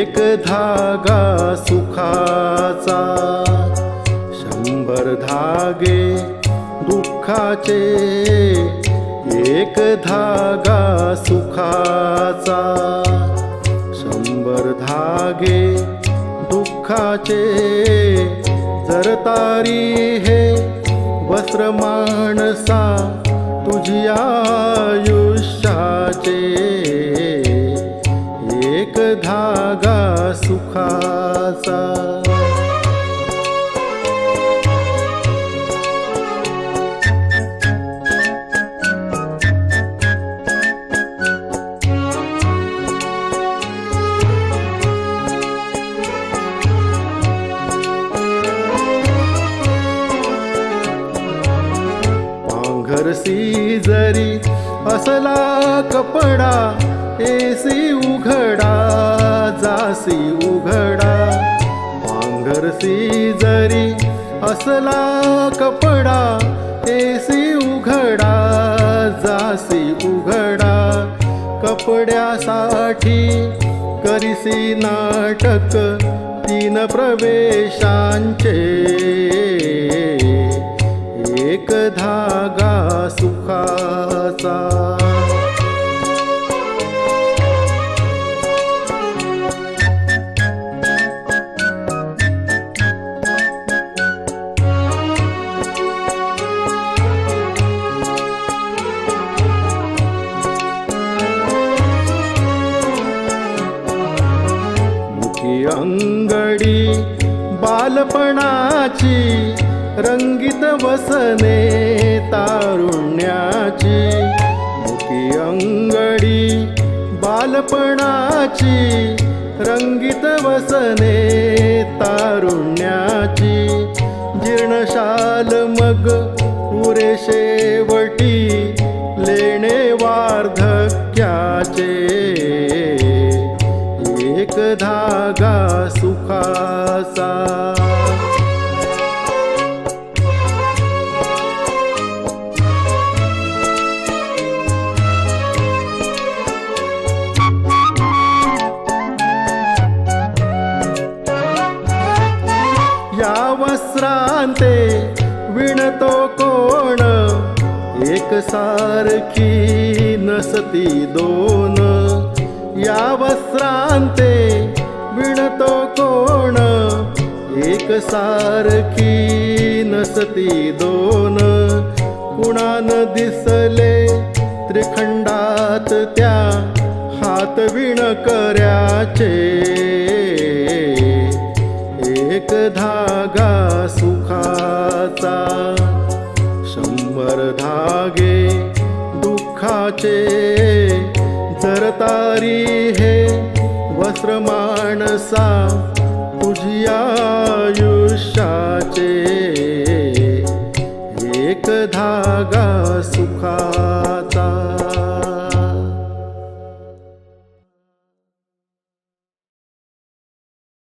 एक धागा सुखाचा शंभर धागे दुःखाचे एक धागा सुखाचा शंभर धागे दुःखाचे जर तारी हे वस्त्र माणसा तुझी आयुष्याचे. एक धागा सुखाचा. पांघरसी जरी असला कपडा एसी उघडा जासी उघडा. मांगरसी जरी असला कपडा एसी उघडा जासी उघडा. कपड्यासाठी करीसी नाटक तीन प्रवेशांचे. एक धागा सुखाचा. अंगडी बालपणाची रंगीत वसने तारुण्याची. मुखी अंगडी बालपणाची रंगीत वसने तारुण्याची. जीर्णशाल मग उरे शेवटी लेणे वार्धक्याचे. एक धागा सुखाचा. या वस्त्रांते विणतो कोण? एक सारखी नसती दोन. या वस्त्रांते विणतो कोण? एक सारखी नसती दोन. कुणान दिसले त्रिखंडात त्या हात विण कर्याचे एक धागा सुखाचा शंभर धागे दुःखाचे. तरतारी हे वस्त्र माणसा तुझी आयुष्याचे एक धागा सुखा